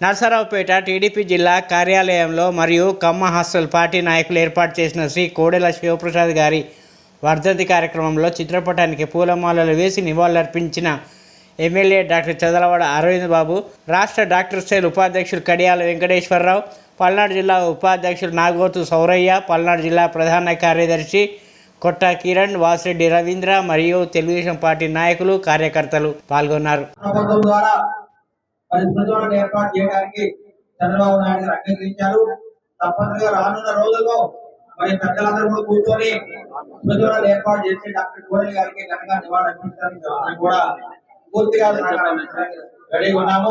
Narasaraopet TDP జిల్లా కార్యాలయంలో మరియు కమ్మ హాస్టల్ పార్టీ నాయకులు ఏర్పాటు చేసిన శ్రీ కోడెల శివప్రసాద్ గారి వర్ధంతి కార్యక్రమంలో చిత్రపటానికి పూలమాలలు వేసి నివాళులర్పించిన ఎమ్మెల్యే డాక్టర్ చదలవాడ అరవింద్ బాబు రాష్ట్ర డాక్టర్ సేల్ ఉపాధ్యక్షులు కడియాల వెంకటేశ్వరరావు పల్నాడు జిల్లా ఉపాధ్యక్షులు నాగోతు సౌరయ్య పల్నాడు జిల్లా ప్రధాన కార్యదర్శి కొట్ట కిరణ్ వాసిరెడ్డి రవీంద్ర మరియు తెలుగుదేశం పార్టీ నాయకులు కార్యకర్తలు పాల్గొన్నారు. మరి స్మృతులను ఏర్పాటు చేయడానికి చంద్రబాబు నాయుడు గారు అంగీకరించారు. తప్పనిసరిగా రానున్న రోజుల్లో మరి పెద్దలందరూ కూడా కూర్చొని స్మృతులను ఏర్పాటు చేసి డాక్టర్ కోడెల గారికి ఘనంగా నివాళులు అర్పించడానికి కూడా పూర్తిగా రెడీగా ఉన్నాము.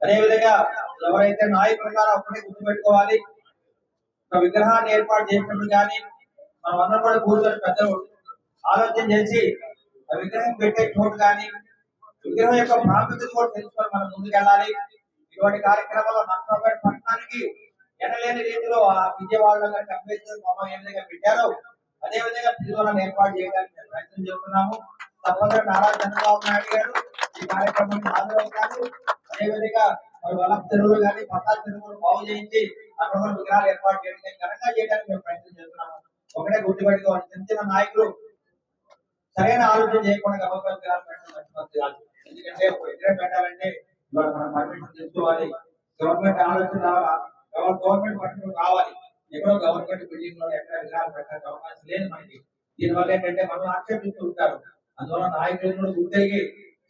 అదేవిధంగా ఎవరైతే నాయకులు ఉన్నారో అప్పుడే గుర్తుపెట్టుకోవాలి. ఒక విగ్రహాన్ని ఏర్పాటు చేసినప్పుడు కానీ మనం అందరం కూడా కూర్చొని పెద్దలు ఆలోచన చేసి విగ్రహం పెట్టే చోటు కానీ విగ్రహం యొక్క ప్రాముఖ్యత కూడా తెలుసుకొని మనం ముందుకెళ్ళాలి. ఇటువంటి కార్యక్రమాల్లో నష్టపేట పట్టణానికి ఎనలేని రీతిలో ఆ విజయవాడలో కనుక అంబేద్కర్ బొమ్మ ఏ విధంగా పెట్టారో అదే విధంగా తిరుగులను ఏర్పాటు చేయడానికి మేము ప్రయత్నం చేస్తున్నాము. తప్పకుండా నారా చంద్రబాబు నాయుడు గారు ఈ కార్యక్రమానికి హాజరవుతారు అదేవిధంగా మరి వల్ల చెరువులు కానీ పట్టాల చెరువులు బాగు చేయించి అక్కడ విగ్రహాలు ఏర్పాటు చేయడానికి ఘనంగా చేయడానికి మేము ప్రయత్నం చేస్తున్నాము. ఒకటే గుర్తుపెట్టుకోవాలి చిన్న చిన్న నాయకులు సరైన ఆలోచన చేయకుండా గవర్నమెంట్ విగ్రహాలు పెట్టడం మంచి కాదు. ఒక విగ్రహం పెట్టాలంటే తెలుసుకోవాలి పర్మిషన్ తీసుకోవాలి. గవర్నమెంట్ ఆలోచన గవర్నమెంట్ పర్మిషన్ కావాలి. ఎక్కడో గవర్నమెంట్ బిల్డింగ్లో ఎక్కడ విగ్రహాలు పెట్టడానికి అవకాశం లేదు మనకి. దీనివల్ల ఏంటంటే మనం ఆక్షేపిస్తూ ఉంటారు. అందువల్ల నాయకులు కూడా గుర్తిరిగి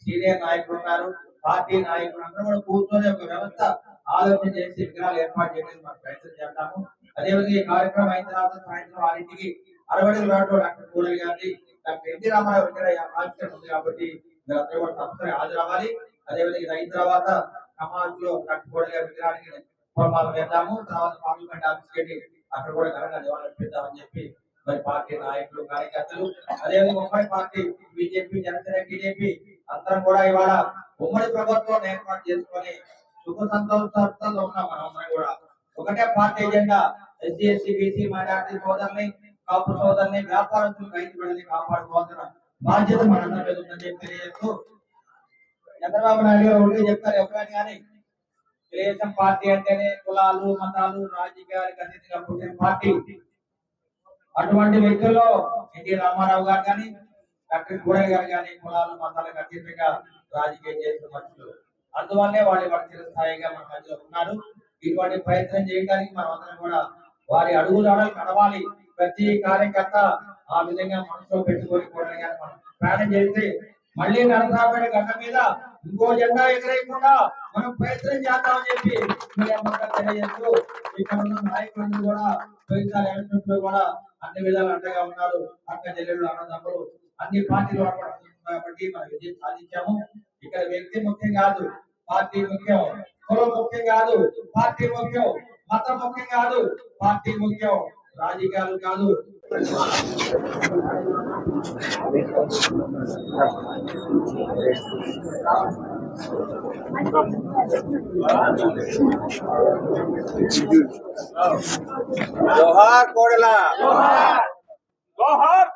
సీనియర్ నాయకులు ఉన్నారు పార్టీ నాయకులు అందరూ కూడా కూర్చొని ఒక వ్యవస్థ ఆలోచన చేసి విగ్రహాలు ఏర్పాటు చేయడానికి మనం ప్రయత్నం చేస్తాము. అదేవిధంగా ఈ కార్యక్రమం అయిన తర్వాత సాయంత్రం వారింటికి అరవై రాడు డాక్టర్ కూడలి గారిని డాక్టర్ ఎన్టీ రామారావు విగ్రహ ఉంది కాబట్టి మీరందరూ కూడా తప్పనిసరి హాజరవ్వాలి అదేవిధంగా ఇది అయిన తర్వాత సమాజంలో లో కూడలి విగ్రహానికి పూర్వాలు వేద్దాము. తర్వాత పార్లమెంట్ ఆఫీస్కి వెళ్ళి అక్కడ కూడా ఘనంగా నివాళులర్పిద్దామని చెప్పి మరి పార్టీ నాయకులు కార్యకర్తలు అదేవిధంగా ఉమ్మడి పార్టీ బీజేపీ జనసేన టీడీపీ అందరం కూడా ఇవాళ ఉమ్మడి ప్రభుత్వం ఏర్పాటు చేసుకొని సుఖ సంతోషాలతో ఉన్నాం మనం కూడా. ఒకటే party agenda SC SC BC minority సోదరుని కాపు సోదరుని వ్యాపారస్తులు రైతు బిడ్డని కాపాడుకోవాల్సిన బాధ్యత మనందరి మీద ఉందని చెప్పి తెలియజేస్తూ చంద్రబాబు నాయుడు గారు ఒకటి చెప్తారు ఎప్పుడైనా కానీ తెలుగుదేశం పార్టీ అంటేనే కులాలు మతాలు రాజకీయాలకు అతీతంగా పుట్టిన పార్టీ. అటువంటి వ్యక్తుల్లో ఎన్టీ రామారావు గారు కానీ డాక్టర్ గూడె గారు కానీ కులాలు మతాలకు అతీతంగా రాజకీయం చేసిన మనుషులు. అందువల్లే వాళ్ళు వాళ్ళ చిరస్థాయిగా మన మధ్యలో ఉన్నారు. ఇటువంటి ప్రయత్నం చేయడానికి మనం అందరం కూడా వారి అడుగులు అడలు నడవాలి. ప్రతి కార్యకర్త ఆ విధంగా మనసులో పెట్టుకొని కూడా మనం ప్రయాణం చేస్తే మళ్ళీ నరసాపేట గడ్డ మీద ఇంకో జెండా ఎగరేయకుండా మనం ప్రయత్నం చేద్దామని చెప్పి తెలియజేస్తూ ఇక్కడ ఉన్న నాయకులందరూ కూడా పోయినసారి ఎలక్షన్స్ కూడా అన్ని విధాలు అండగా ఉన్నారు. అక్క చెల్లెళ్ళు అన్నదమ్ములు అన్ని పార్టీలు కాబట్టి మనం విజయం సాధించాము. ఇక్కడ వ్యక్తి ముఖ్యం కాదు పార్టీ ముఖ్యం. కులం ముఖ్యం కాదు పార్టీ ముఖ్యం. మతం ముఖ్యం కాదు పార్టీ ముఖ్యం రాజకీయాలు కాదు. జోహార్ కోడల. జోహార్. కోడలా జోహార్.